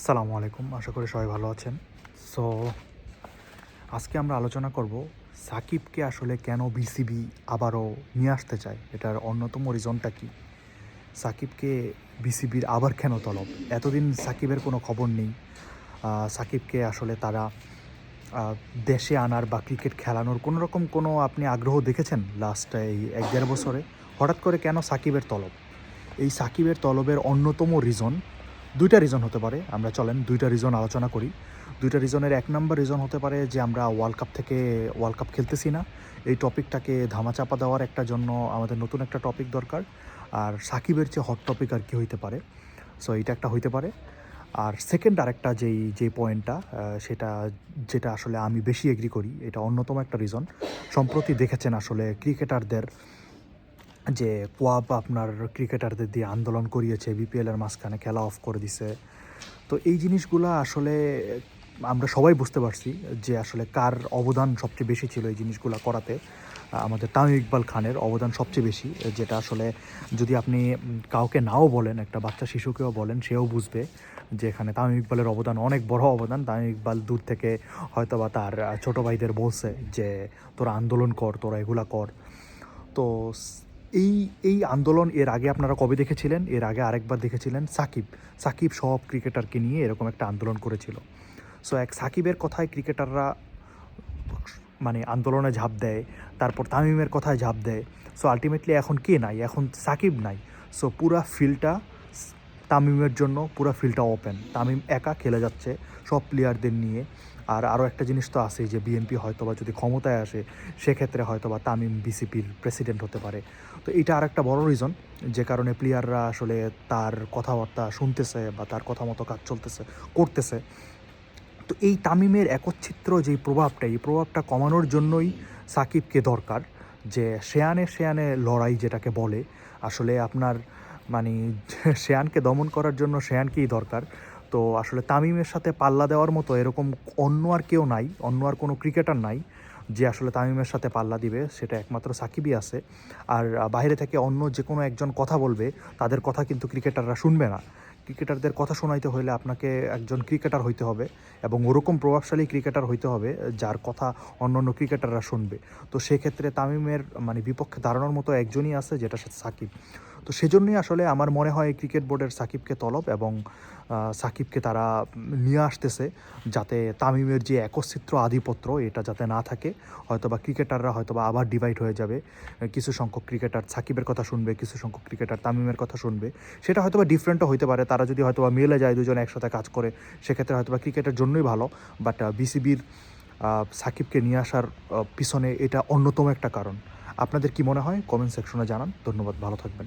আসসালামু আলাইকুম। আশা করি সবাই ভালো আছেন। সো আজকে আমরা আলোচনা করব সাকিবকে আসলে কেন বিসিবি আবারও নিয়ে আসতে চায়? এটার অন্যতম রিজনটা কি? সাকিবকে বিসিবির আবার কেন তলব? এতদিন সাকিবের কোনো খবর নেই। সাকিবকে আসলে তারা দেশে আনার বা ক্রিকেট খেলানোর কোনো রকম কোনো আপনি আগ্রহ দেখেছেন লাস্ট এই এক দেড় বছরে? হঠাৎ করে কেন সাকিবের তলব? এই সাকিবের তলবের অন্যতম রিজন দুইটা রিজন হতে পারে। আমরা চলেন, দুইটা রিজন আলোচনা করি। দুইটা রিজনের এক নম্বর রিজন হতে পারে যে আমরা ওয়ার্ল্ড কাপ থেকে ওয়ার্ল্ড কাপ খেলতেছি না। এই টপিকটাকে ধামাচাপা দেওয়ার একটা জন্য আমাদের নতুন একটা টপিক দরকার। আর সাকিবের চেয়ে হট টপিক আর কি হইতে পারে। সো এটা একটা হইতে পারে। আর সেকেন্ড আরেকটা যেই, যে পয়েন্টটা সেটা, যেটা আসলে আমি বেশি এগ্রি করি, এটা অন্যতম একটা রিজন সম্প্রতি দেখেছেন আসলে ক্রিকেটারদের যে কোয়াব আপনার ক্রিকেটারদের দিয়ে আন্দোলন করিয়েছে বিপিএলের মাঝখানে খেলা অফ করে দিছে। তো এই জিনিসগুলো আসলে আমরা সবাই বুঝতে পারছি যে আসলে কার অবদান সবচেয়ে বেশি ছিল এই জিনিসগুলো করাতে। আমাদের তামিম ইকবাল খানের অবদান সবচেয়ে বেশি, যেটা আসলে যদি আপনি কাউকে নাও বলেন, একটা বাচ্চা শিশুকেও বলেন, সেও বুঝবে যে এখানে তামিম ইকবালের অবদান অনেক বড় অবদান। তামিম ইকবাল দূর থেকে হয়তো বা তার ছোটো ভাইদের বলছে যে, তোরা আন্দোলন কর, তোরা এগুলা কর। তো এই এই আন্দোলন এর আগে আপনারা কবে দেখেছিলেন? এর আগে আরেকবার দেখেছিলেন সাকিব। সাকিব সব ক্রিকেটারকে নিয়ে এরকম একটা আন্দোলন করেছিল। সো এক সাকিবের কথায় ক্রিকেটাররা মানে আন্দোলনে ঝাঁপ দেয়, তারপর তামিমের কথায় ঝাঁপ দেয়। সো আলটিমেটলি এখন কে নাই? এখন সাকিব নাই। সো পুরা ফিল্ডটা তামিমের জন্য পুরো ফিল্ডটা ওপেন তামিম একা খেলে যাচ্ছে সব প্লেয়ারদের নিয়ে। আর আরও একটা জিনিস তো আছে যে বিএনপি হয়তো বা যদি ক্ষমতায় আসে, সেক্ষেত্রে হয়তো বা তামিম বিসিপির প্রেসিডেন্ট হতে পারে। তো এটা আর একটা বড় রিজন যে কারণে প্লেয়াররা আসলে তার কথাবার্তা শুনতেছে বা তার কথা মতো কাজ চলতেছে, করতেছে। তো এই তামিমের একচ্ছিত্র যেই প্রভাবটা, এই প্রভাবটা কমানোর জন্যই সাকিবকে দরকার যে শেয়ানে শেয়ানে লড়াই যেটাকে বলে, আসলে আপনার মানে শেয়ানকে দমন করার জন্য শেয়ানকেই দরকার। তো আসলে তামিমের সাথে পাল্লা দেওয়ার মতো এরকম অন্য আর কেউ নাই, অন্য আর কোনো ক্রিকেটার নাই যে আসলে তামিমের সাথে পাল্লা দিবে, সেটা একমাত্র সাকিবই আছে। আর বাইরে থেকে অন্য যে কোনো একজন কথা বলবে, তাদের কথা কিন্তু ক্রিকেটাররা শুনবে না। ক্রিকেটারদের কথা শোনাইতে হলে আপনাকে একজন ক্রিকেটার হইতে হবে এবং ওরকম প্রভাবশালী ক্রিকেটার হইতে হবে যার কথা অন্য অন্য ক্রিকেটাররা শুনবে। তো সেক্ষেত্রে তামিমের মানে বিপক্ষে দাঁড়ানোর মতো একজনই আছে যেটা সাকিব। তো সেজন্যই আসলে আমার মনে হয় ক্রিকেট বোর্ডের সাকিবকে তলব এবং সাকিবকে তারা নিয়ে আসতেছে যাতে তামিমের যে একচ্ছিত্র আধিপত্র এটা যাতে না থাকে। হয়তোবা ক্রিকেটাররা হয়তোবা আবার ডিভাইড হয়ে যাবে। কিছু সংখ্যক ক্রিকেটার সাকিবের কথা শুনবে, কিছু সংখ্যক ক্রিকেটার তামিমের কথা শুনবে। সেটা হয়তোবা ডিফারেন্টও হতে পারে। তারা যদি হয়তোবা মেলে যায়, দুজন একসাথে কাজ করে, সেক্ষেত্রে হয়তোবা ক্রিকেটের জন্যই ভালো। বাট বিসিবির সাকিবকে নিয়ে আসার পিছনে এটা অন্যতম একটা কারণ। আপনাদের কি মনে হয়? কমেন্ট সেকশনে জানান। ধন্যবাদ ভালো থাকবেন।